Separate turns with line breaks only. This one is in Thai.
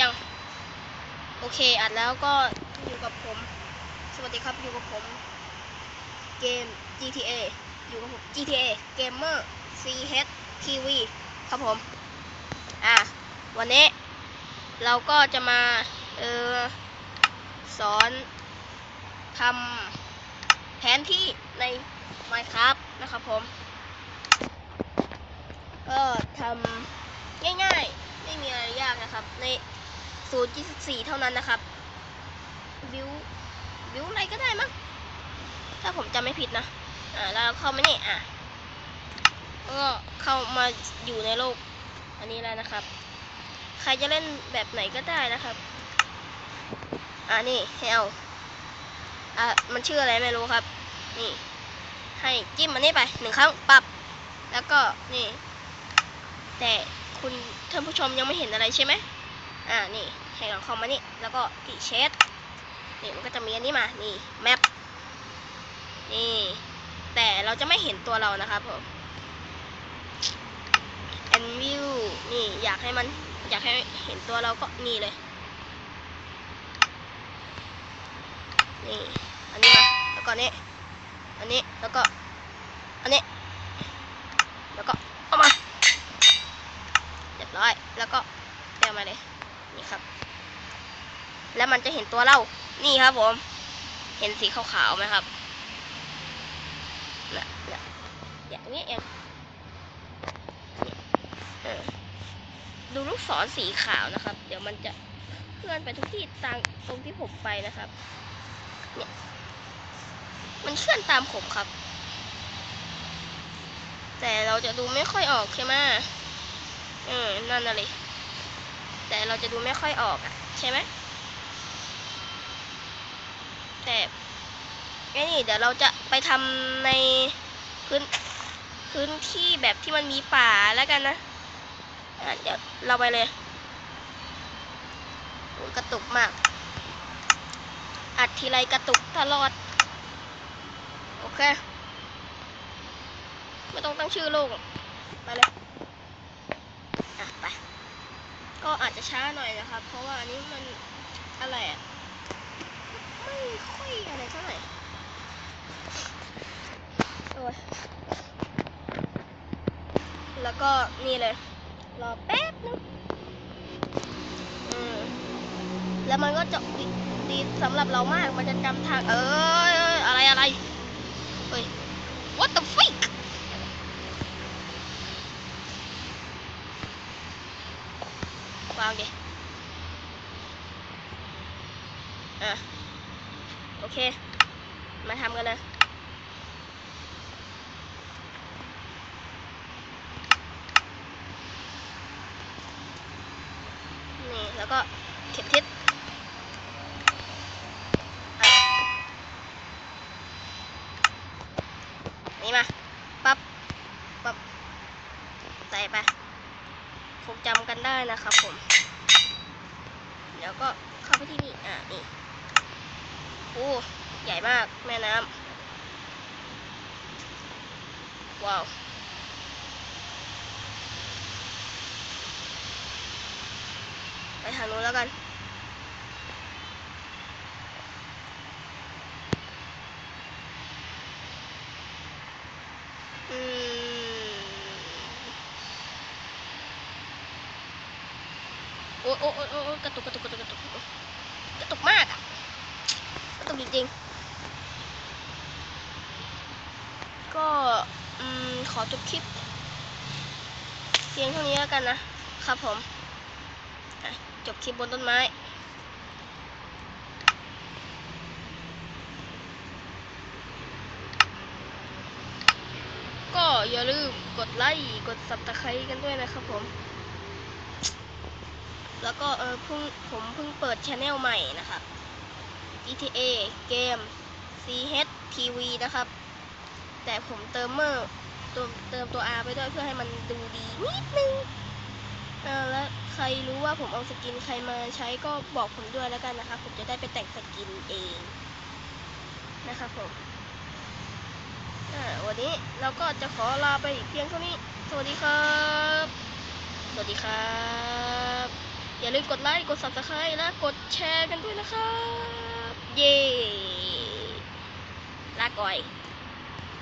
ยัง โอเค อัดแล้วก็อยู่กับผม สวัสดีครับ อยู่กับผม เกม GTA อยู่กับผม GTA Gamer CH TV ครับผม อะ วันนี้ เราก็จะมา เออ สอนทำแผนที่ใน Minecraft นะครับผม ก็ทำง่ายๆ ไม่มีอะไรยากนะครับ ใน 0.24 เท่านั้นนะครับ บิวบิวอะไรก็ได้มั้ง ถ้าผมจำไม่ผิดนะ อ่า แล้วเข้ามานี่ อะ ก็เข้ามาอยู่ในโลก อันนี้แล้วนะครับ ใครจะเล่นแบบไหนก็ได้นะครับ อ่านี่ให้เอาอะมันชื่ออะไรไม่รู้ครับ นี่ ให้จิ้มมันนี่ไปหนึ่งครั้งปรับ แล้วก็นี่ แต่คุณท่านผู้ชมยังไม่เห็นอะไรใช่ไหมอ่า นี่ ให้เราเข้ามานี่แล้วก็ที่เชดนี่มันก็จะมีอันนี้มา นี่แมปนี่ แต่เราจะไม่เห็นตัวเรานะครับผม and view นี่อยากให้มัน อยากให้เห็นตัวเราก็นี่เลย นี่ อันนี้มาแล้วก็นี่อันนี้แล้วก็ อันนี้ แล้วก็เอามา เรียบร้อย แล้วก็เรียกมาเลย นี่ครับ แล้วมันจะเห็นตัวเรานี่ครับผม เห็นสีขาวๆไหมครับน่ะนะอย่างนี้เองดูลูกศรสีขาวนะครับ เดี๋ยวมันจะเคลื่อนไปทุกที่ตามตรงที่ผมไปนะครับ เนี่ย มันเคลื่อนตามผมครับ แต่เราจะดูไม่ค่อยออกใช่ไหมเออนั่นน่ะเลยแต่เราจะดูไม่ค่อยออกอะ ใช่ไหม แต่ไอ้นี่เดี๋ยวเราจะไปทำในพื้นพื้นที่แบบที่มันมีป่าแล้วกันนะอะเดี๋ยวเราไปเลยกระตุกมาก อัดทีไรกระตุกตลอด โอเค ไม่ต้องตั้งชื่อโลกไปเลยอะไป ก็อาจจะช้าหน่อยนะครับ เพราะว่าอันนี้มันอะไรอะ ไม่ค่อยอะไรเท่าไหร่โอ้ยแล้ว ก็นี่เลย รอแป๊บนึงแล้วมันก็จะดีสำหรับเรามาก มันจะจำทาง เอออะไรอะไรเฮ้ย what the freak วางดิอะ โอเค มาทำกันเลย นี่ แล้วก็เข็มทิศนี่มาปั๊บปั๊บใส่ไปคงจำกันได้นะครับผม เดี๋ยวก็เข้าไปที่นี่ อะ นี่โอ้ใหญ่มากแม่น้ำว้าว ไปทางนู้นแล้วกัน อืม โอ้โอ้โอ้โอ้โอ้กระตุกกระตุกกระตุกกระตุกกระตุกมากอะ กระตุกจริงๆ ก็อืมขอจบคลิป เพียงเท่านี้แล้วกันนะครับผม จบคลิปบนต้นไม้ก็อย่าลืมกดไลค์กดสับตะไคร้กันด้วยนะครับผม แล้วก็เออเพิ่งผมเพิ่งเปิดช anel ใหม่นะครับ GTA เกม CH TV นะครับ แต่ผมเติมเมอร์เติมเติมตัว R ไปด้วยเพื่อให้มันดูดีนิดนึง เออแล้วใครรู้ว่าผมเอาสกินใครมาใช้ก็บอกผมด้วยแล้วกันนะครับผมจะได้ไปแต่งสกินเองนะครับผมวันนี้เราก็จะขอลาไปอีกเพียงเท่านี้ สวัสดีครับ สวัสดีครับ อย่าลืมลืมกดไลค์ กด subscribe และกดแชร์กันด้วยนะครับ เย้ ลาก่อย